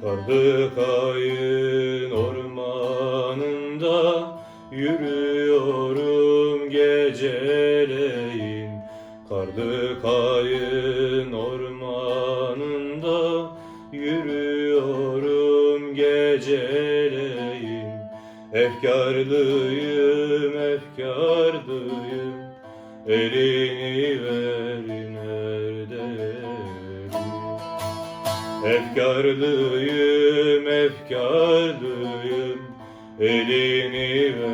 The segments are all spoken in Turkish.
Karlı kayın ormanında yürüyorum geceleyin. Karlı kayın ormanında yürüyorum geceleyin. Efkarlıyım, efkarlıyım. Elini ver nerede Efkarlıyım, efkarlıyım. Elini ver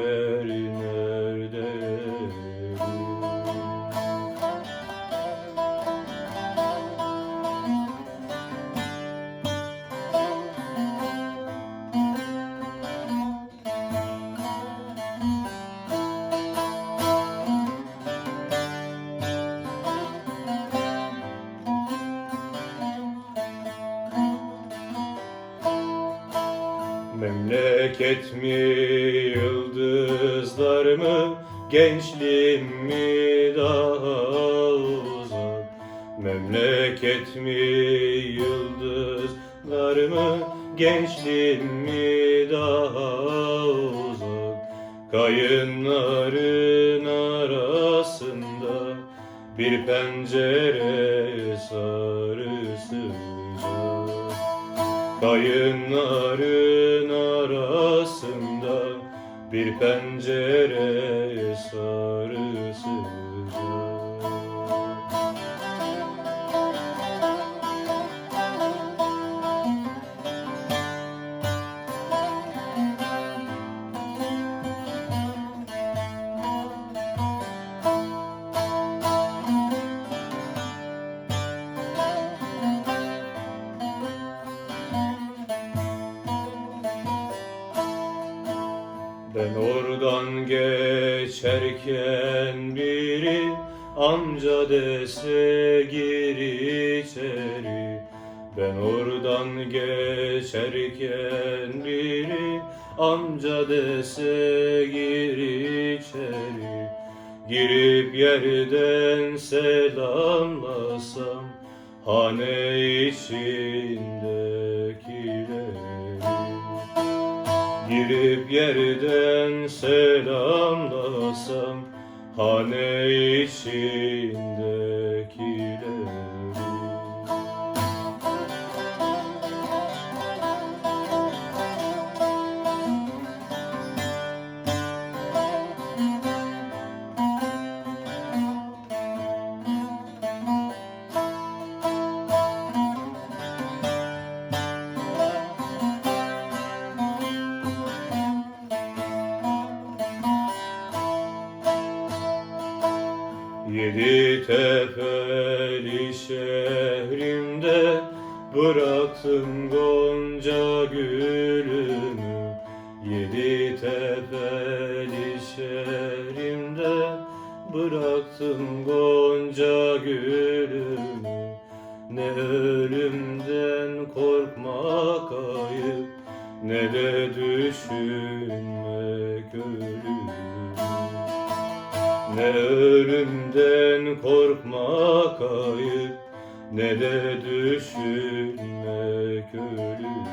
Memleket mi yıldızlar mı gençliğim mi daha uzak Memleket mi yıldızlar mı gençliğim mi daha uzak Kayınların arasında bir pencere sarı sıcak Kayınların arasında bir pencere sarı Ben oradan geçerken biri amca dese gir içeri. Ben oradan geçerken biri amca dese gir içeri. Girip yerden selamlasam hane içindekileri Girip yerden selamlasam hane içindekileri Yedi tepeli şehrimde bıraktım gonca gülümü. Yedi tepeli şehrimde bıraktım gonca gülümü. Ne ölümden korkmak ayıp ne de düşünmek ne ölümden korkmak ayıp Ne de düşünmek ölüm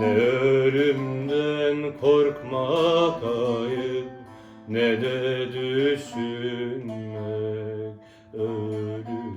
Ne ölümden korkmak ayıp Ne de düşünmek ölüm